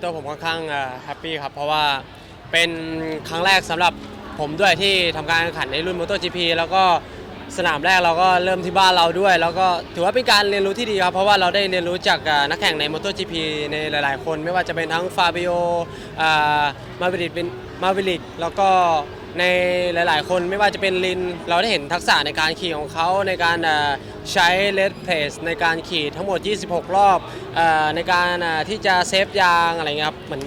ตัวผมค่อนข้างแฮปปี้ครับ เพราะว่าเป็นครั้งแรกสำหรับผมด้วยที่ทำการแข่งขันในรุ่นมอเตอร์จีพีแล้วก็สนามแรกเราก็เริ่มที่บ้านเราด้วย แล้วก็ถือว่าเป็นการเรียนรู้ที่ดีครับ เพราะว่าเราได้เรียนรู้จากนักแข่งในมอเตอร์จีพีในหลาย ๆ คน ไม่ว่าจะเป็นทั้งฟาบิโอมาวิลิตมาวิลิตแล้วก็ ในหลาย ๆ คนไม่ว่าจะเป็นลิน เราได้เห็นทักษะในการขี่ของเขาในการใช้เลดเพลสในการขี่ทั้งหมด 26 รอบอในการที่จะเซฟยางอะไรเงี้ยครับเหมือน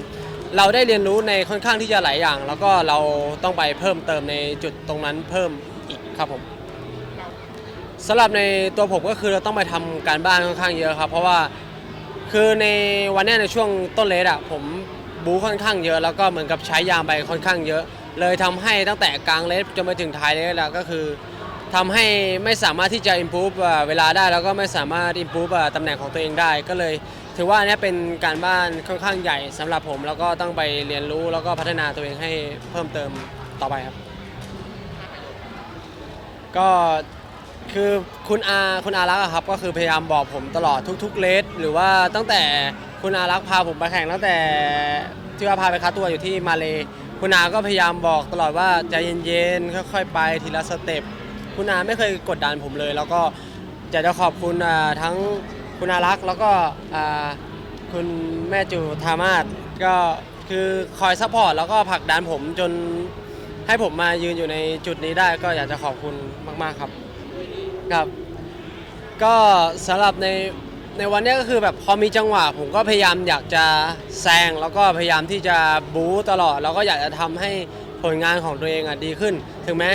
เราได้เรียนรู้ในค่อนข้างที่จะหลายอย่าง แล้วก็เราต้องไปเพิ่มเติมในจุดตรงนั้นเพิ่มอีกครับผมสำหรับในตัวผมก็คือเราต้องไปทำการบ้านค่อนข้างเยอะครับ เพราะว่าคือในวันนี้ในช่วงต้นเลสอะผมบูค่อนข้างเยอะ แล้วก็เหมือนกับใช้ยางไปค่อนข้างเยอะ เลยทำให้ตั้งแต่กลางเลสจนไปถึงท้ายเลสแล้วก็คือทำให้ไม่สามารถที่จะ improve อ่าเวลาได้แล้วก็ไม่สามารถ improve อ่าตำแหน่งของตัวเองได้ ก็เลยถือว่านเนี้ยเป็นการบ้านค่อนข้างใหญ่สำหรับผม แล้วก็ต้องไปเรียนรู้แล้วก็พัฒนาตัวเองให้เพิ่มเติมต่อไปครับ ก็คือคุณอาคุณอารักษ์ครับก็คือพยายามบอกผมตลอดทุก ๆเลสหรือว่าตั้งแต่คุณอารักษ์พาผมไปแข่งตั้งแต่ที่ว่าพาไปคัดตัวอยู่ที่มาเล คุณอาก็พยายามบอกตลอดว่าใจเย็นๆค่อยๆไปทีละสเต็ปคุณอาไม่เคยกดดันผมเลย แล้วก็อยากจะขอบคุณทั้งคุณอารักษ์แล้วก็คุณแม่จูธามาศก็คือคอยซัพพอร์ตแล้วก็ผลักดันผมจนให้ผมมายืนอยู่ในจุดนี้ได้ก็อยากจะขอบคุณมาก ๆ ครับครับ ก็สำหรับใน ในวันเนี้ยก็คือแบบพอมีจังหวะผมก็พยายามอยากจะแซงแล้วก็พยายามที่จะบู๊ตลอด แล้วก็อยากจะทำให้ผลงานของตัวเองอะดีขึ้น ถึงแม้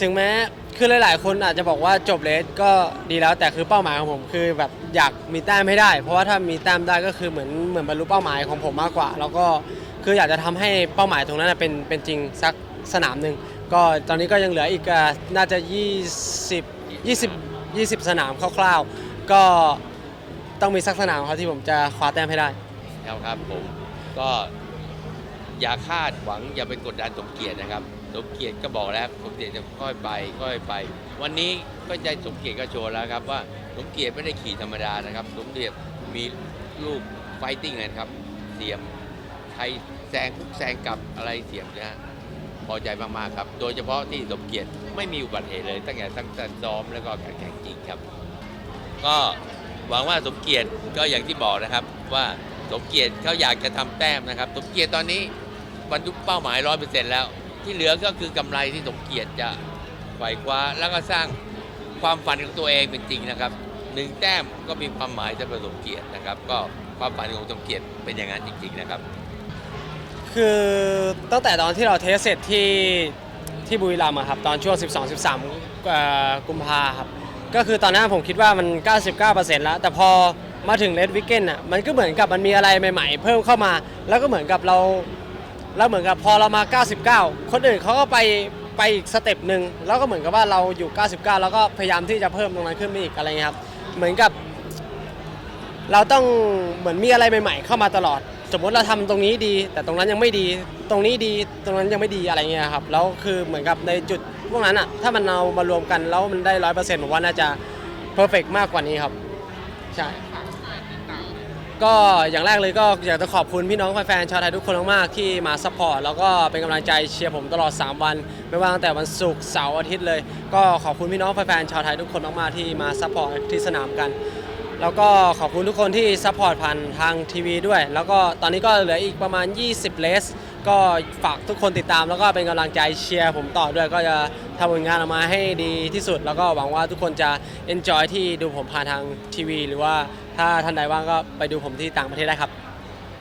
ถึงแม้คือหลาย ๆ คนอาจจะบอกว่าจบเลสก็ดีแล้วแต่คือเป้าหมายของผมคือแบบอยากมีแต้มให้ได้ เพราะว่าถ้ามีแต้มได้ก็คือเหมือนเหมือนบรรลุเป้าหมายของผมมากกว่า แล้วก็คืออยากจะทำให้เป้าหมายตรงนั้นนะเป็นเป็นจริงสักสนามหนึ่งก็ตอนนี้ก็ยังเหลืออีกอะน่าจะ 20 20 20 สนามคร่าว ๆ ก็ต้องมีสักสนามครับที่ผมจะคว้าแต้มให้ได้ครับครับผมก็อย่าคาดหวังอย่าไปกดดันสมเกียรตินะครับสมเกียรติก็บอกแล้วสมเกียรติจะค่อยไปค่อยไป วันนี้ก็ใจสมเกียรติก็โชว์แล้วครับว่าสมเกียรติไม่ได้ขี่ธรรมดานะครับ สมเกียรติมีลูกไฟติ้งนะครับเสียมใช้แซงคุกแซงกลับอะไรเสียมนะฮะพอใจมากๆครับ โดยเฉพาะที่สมเกียรติไม่มีอุบัติเหตุเลย ตั้งแต่ตั้งแต่ซ้อมแล้วก็การแข่งจริงครับ ก็หวังว่าสมเกียรติก็อย่างที่บอกนะครับ ว่าสมเกียรติเขาอยากจะทำแต้มนะครับ สมเกียรติตอนนี้บรรลุเป้าหมายร้อยเปอร์เซ็นต์แล้ว ที่เหลือก็คือกำไรที่สมเกียรติจะไขว่คว้า แล้วก็สร้างความฝันของตัวเองเป็นจริงนะครับหนึ่งแต้มก็มีความหมายสำหรับสมเกียรตินะครับ ก็ความฝันของสมเกียรติเป็นอย่างนั้นจริง ๆนะครับ คือตั้งแต่ตอนที่เราเทสเสร็จที่ที่บุรีรัมย์ครับตอนช่วง 12 13กุมภาครับ ก็คือตอนนั้นผมคิดว่ามัน 99%แล้ว แต่พอมาถึงเลดวิกเกนอะมันก็เหมือนกับมันมีอะไรใหม่ๆ เพิ่มเข้ามา แล้วก็เหมือนกับเราแล้วเหมือนกับพอเรามา 99 คนอื่นเขาก็ไปไปอีกสเต็ปหนึ่งแล้วก็เหมือนกับว่าเราอยู่ 99 แล้วก็พยายามที่จะเพิ่มตรงนั้นขึ้นมาอีกอะไรเงี้ยครับเหมือนกับ เราต้องเหมือนมีอะไรใหม่ ๆ เข้ามาตลอด สมมติเราทำตรงนี้ดี แต่ตรงนั้นยังไม่ดี ตรงนี้ดีตรงนั้นยังไม่ดีอะไรเงี้ยครับแล้วคือเหมือนกับในจุดพวกนั้นอะถ้ามันเอามารวมกันแล้วมันได้ร้อยเปอร์เซ็นต์ผมว่าน่าจะเพอร์เฟกมากกว่านี้ครับใช่ก็อย่างแรกเลยก็อยากจะขอบคุณพี่น้องแฟนๆชาวไทยทุกคนมากๆที่มาซัพพอร์ตแล้วก็เป็นกำลังใจเชียร์ผมตลอด 3 วัน ไม่ว่าตั้งแต่วันศุกร์เสาร์อาทิตย์เลย ก็ขอบคุณพี่น้องแฟนๆชาวไทยทุกคนมากๆที่มาซัพพอร์ตที่สนามกัน แล้วก็ขอบคุณทุกคนที่ซัพพอร์ตผ่านทางทีวีด้วย แล้วก็ตอนนี้ก็เหลืออีกประมาณ 20 เลส ก็ฝากทุกคนติดตาม แล้วก็เป็นกำลังใจเชียร์ผมต่อด้วย ก็จะทำผลงานออกมาให้ดีที่สุด แล้วก็หวังว่าทุกคนจะ enjoy ที่ดูผมผ่านทางทีวี หรือว่าถ้าท่านใดว่างก็ไปดูผมที่ต่างประเทศได้ครับ